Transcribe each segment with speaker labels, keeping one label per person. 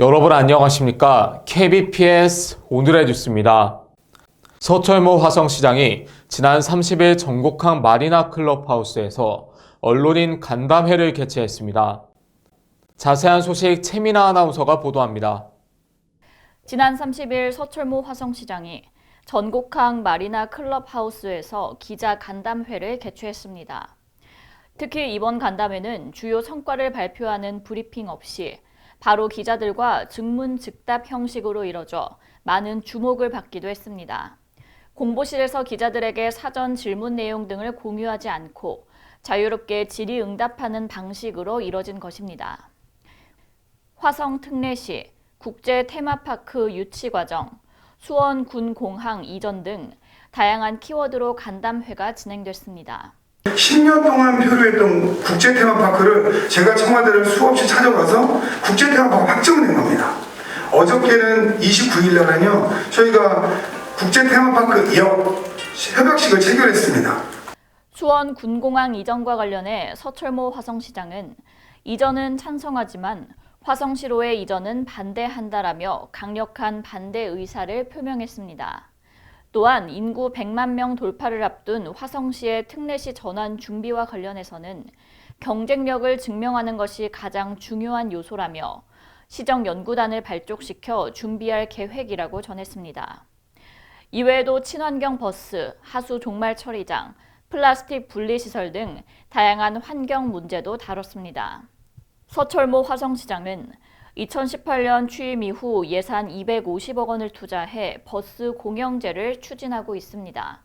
Speaker 1: 여러분 안녕하십니까? KBPS 오늘의 뉴스입니다. 서철모 화성시장이 지난 30일 전곡항 마리나 클럽하우스에서 언론인 간담회를 개최했습니다. 자세한 소식 최민아 아나운서가 보도합니다.
Speaker 2: 지난 30일 서철모 화성시장이 전곡항 마리나 클럽하우스에서 기자 간담회를 개최했습니다. 특히 이번 간담회는 주요 성과를 발표하는 브리핑 없이 바로 기자들과 증문즉답 형식으로 이뤄져 많은 주목을 받기도 했습니다. 공보실에서 기자들에게 사전 질문 내용 등을 공유하지 않고 자유롭게 질의응답하는 방식으로 이뤄진 것입니다. 화성 특례시, 국제 테마파크 유치 과정, 수원 군 공항 이전 등 다양한 키워드로 간담회가 진행됐습니다.
Speaker 3: 10년 동안 표류했던 국제 테마파크를 제가 청와대를 수없이 찾아가서 국제 테마파크 확정을 낸 겁니다. 어저께는 29일 날은요, 저희가 국제 테마파크 역 협약식을 체결했습니다.
Speaker 2: 수원 군공항 이전과 관련해 서철모 화성시장은 이전은 찬성하지만 화성시로의 이전은 반대한다라며 강력한 반대 의사를 표명했습니다. 또한 인구 100만 명 돌파를 앞둔 화성시의 특례시 전환 준비와 관련해서는 경쟁력을 증명하는 것이 가장 중요한 요소라며 시정 연구단을 발족시켜 준비할 계획이라고 전했습니다. 이외에도 친환경 버스, 하수 종말 처리장, 플라스틱 분리 시설 등 다양한 환경 문제도 다뤘습니다. 서철모 화성시장은 2018년 취임 이후 예산 250억 원을 투자해 버스 공영제를 추진하고 있습니다.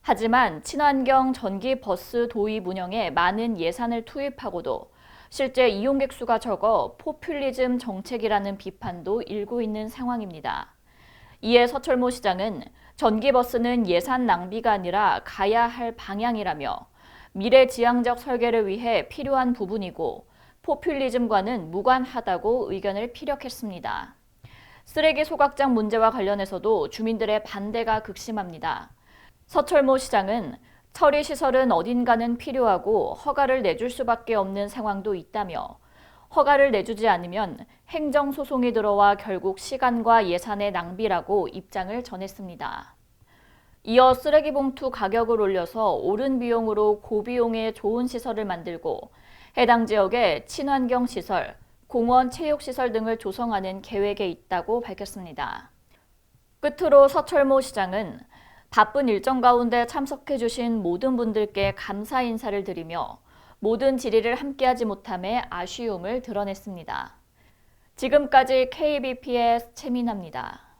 Speaker 2: 하지만 친환경 전기 버스 도입 운영에 많은 예산을 투입하고도 실제 이용객 수가 적어 포퓰리즘 정책이라는 비판도 일고 있는 상황입니다. 이에 서철모 시장은 전기버스는 예산 낭비가 아니라 가야 할 방향이라며 미래 지향적 설계를 위해 필요한 부분이고 포퓰리즘과는 무관하다고 의견을 피력했습니다. 쓰레기 소각장 문제와 관련해서도 주민들의 반대가 극심합니다. 서철모 시장은 처리 시설은 어딘가는 필요하고 허가를 내줄 수밖에 없는 상황도 있다며 허가를 내주지 않으면 행정 소송이 들어와 결국 시간과 예산의 낭비라고 입장을 전했습니다. 이어 쓰레기 봉투 가격을 올려서 오른 비용으로 고비용의 좋은 시설을 만들고 해당 지역에 친환경 시설, 공원 체육 시설 등을 조성하는 계획에 있다고 밝혔습니다. 끝으로 서철모 시장은 바쁜 일정 가운데 참석해 주신 모든 분들께 감사 인사를 드리며 모든 질의를 함께하지 못함에 아쉬움을 드러냈습니다. 지금까지 KBP의 최민아입니다.